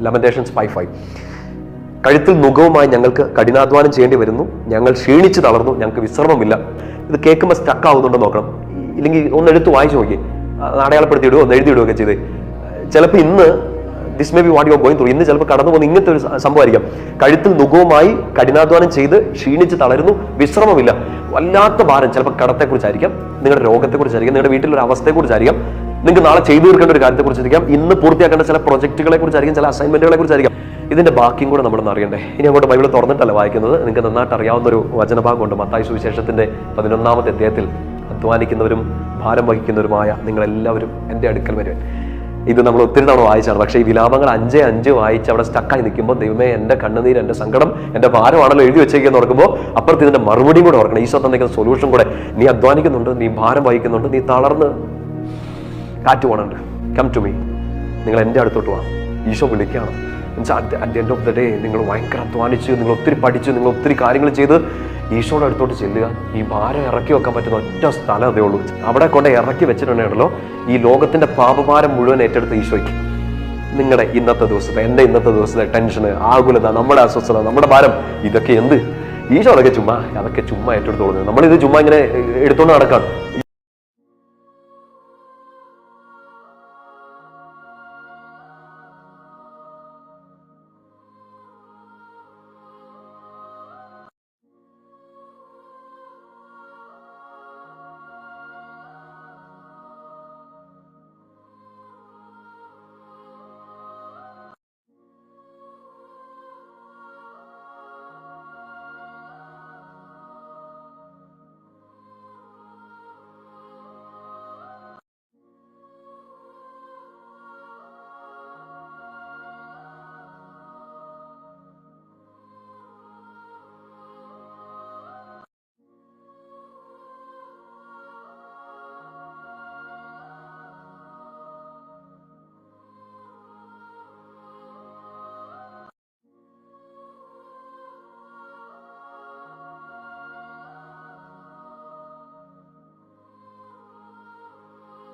ലെമന്റേഷൻസ് five five കഴുത്തിൽ മുഖവുമായി ഞങ്ങൾക്ക് കഠിനാധ്വാനം ചെയ്യേണ്ടി വരുന്നു. ഞങ്ങൾ ക്ഷീണിച്ച് തളർന്നു. ഞങ്ങൾക്ക് വിശ്രമമില്ല. ഇത് കേൾക്കുമ്പോൾ സ്റ്റക്ക് ആവുന്നുണ്ടോ നോക്കണം. ഇല്ലെങ്കിൽ ഒന്ന് എടുത്ത് വായിച്ചു നോക്കി. അടയാളപ്പെടുത്തി ഇടുകയോ ഒന്ന് എഴുതി ഇടുകയൊക്കെ ചെയ്ത്. ചിലപ്പോൾ ഇന്ന് this may be what you going through ഇന്ന് ചിലപ്പോൾ കടന്നു പോകുന്ന ഇങ്ങനത്തെ ഒരു സംഭവമായിരിക്കാം. കഴുത്തിൽ മുഖവുമായി കഠിനാധ്വാനം ചെയ്ത് ക്ഷീണിച്ച് തളരുന്നു. വിശ്രമമില്ല. വല്ലാത്ത ഭാരം. ചിലപ്പോൾ കടത്തെക്കുറിച്ചായിരിക്കാം. നിങ്ങളുടെ രോഗത്തെക്കുറിച്ചായിരിക്കാം. നിങ്ങളുടെ വീട്ടിലൊരു അവസ്ഥയെക്കുറിച്ചായിരിക്കാം നിങ്ങൾക്ക് നാളെ ചെയ്തു തീർക്കേണ്ട ഒരു കാര്യത്തെ കുറിച്ചിരിക്കാം ഇന്ന് പൂർത്തിയാക്കേണ്ട ചില പ്രൊജക്റ്റുകളെ കുറിച്ചായിരിക്കും ചില അസൈൻമെന്റുകളെ കുറിച്ചായിരിക്കും ഇതിന്റെ ബാക്കിയും കൂടെ നമ്മൾ അറിയണ്ടേ? ഇനി അങ്ങോട്ട് ബൈബിൾ തുറന്നിട്ടല്ല വായിക്കുന്നത്. നിങ്ങൾക്ക് നന്നായിട്ട് അറിയാവുന്ന ഒരു വചനഭാഗമുണ്ട് മത്തായ സുവിശേഷത്തിന്റെ പതിനൊന്നാമത്തെ അധ്യായത്തിൽ അധ്വാനിക്കുന്നവരും ഭാരം വഹിക്കുന്നവരുമായ നിങ്ങളെല്ലാവരും എന്റെ അടുക്കൽ വരുവൻ ഇത് നമ്മൾ ഒത്തിരി തവണ വായിച്ചാണ്. പക്ഷേ ഈ വിലാപങ്ങൾ അഞ്ചേ അഞ്ച് വായിച്ച് അവിടെ സ്റ്റക്കായി നിൽക്കുമ്പോൾ ദൈവമേ എന്റെ കണ്ണുനീര് എന്റെ സങ്കടം എന്റെ ഭാരമാണല്ലോ എഴുതി വെച്ചേക്കെന്ന് ഓർക്കുമ്പോൾ അപ്പുറത്ത് ഇതിന്റെ മറുപടിയും കൂടെ ഓർക്കണം. ഈശോ തന്നിരിക്കുന്ന സൊല്യൂഷൻ കൂടെ നീ അധ്വാനിക്കുന്നുണ്ട് നീ ഭാരം വഹിക്കുന്നുണ്ട് നീ തളർന്ന് കാറ്റ് പോകണുണ്ട് കം ടു മീ നിങ്ങൾ എന്റെ അടുത്തോട്ട് വാ. ഈശോ വിളിക്കുകയാണ്. At the end of the day നിങ്ങൾ ഭയങ്കര അധ്വാനിച്ച് നിങ്ങൾ ഒത്തിരി പഠിച്ച് നിങ്ങൾ ഒത്തിരി കാര്യങ്ങൾ ചെയ്ത് ഈശോയുടെ അടുത്തോട്ട് ചെല്ലുക. ഈ ഭാരം ഇറക്കി വെക്കാൻ പറ്റുന്ന ഒറ്റ സ്ഥലം അതേ ഉള്ളൂ. അവിടെ കൊണ്ട് ഇറക്കി വെച്ചിട്ടുണ്ടെങ്കിലോ ഈ ലോകത്തിന്റെ പാപഭാരം മുഴുവൻ ഏറ്റെടുത്ത് ഈശോയ്ക്ക്. നിങ്ങളുടെ ഇന്നത്തെ ദിവസത്തെ എന്റെ ഇന്നത്തെ ദിവസത്തെ ടെൻഷന് ആകുലത നമ്മുടെ അസ്വസ്ഥത നമ്മുടെ ഭാരം ഇതൊക്കെ എന്ത്? ഈശോ അതൊക്കെ ചുമ്മാ അതൊക്കെ ചുമ്മാ ഏറ്റെടുത്തോളൂ നമ്മളിത് ചുമ്മാ ഇങ്ങനെ എടുത്തോണ്ട് നടക്കാം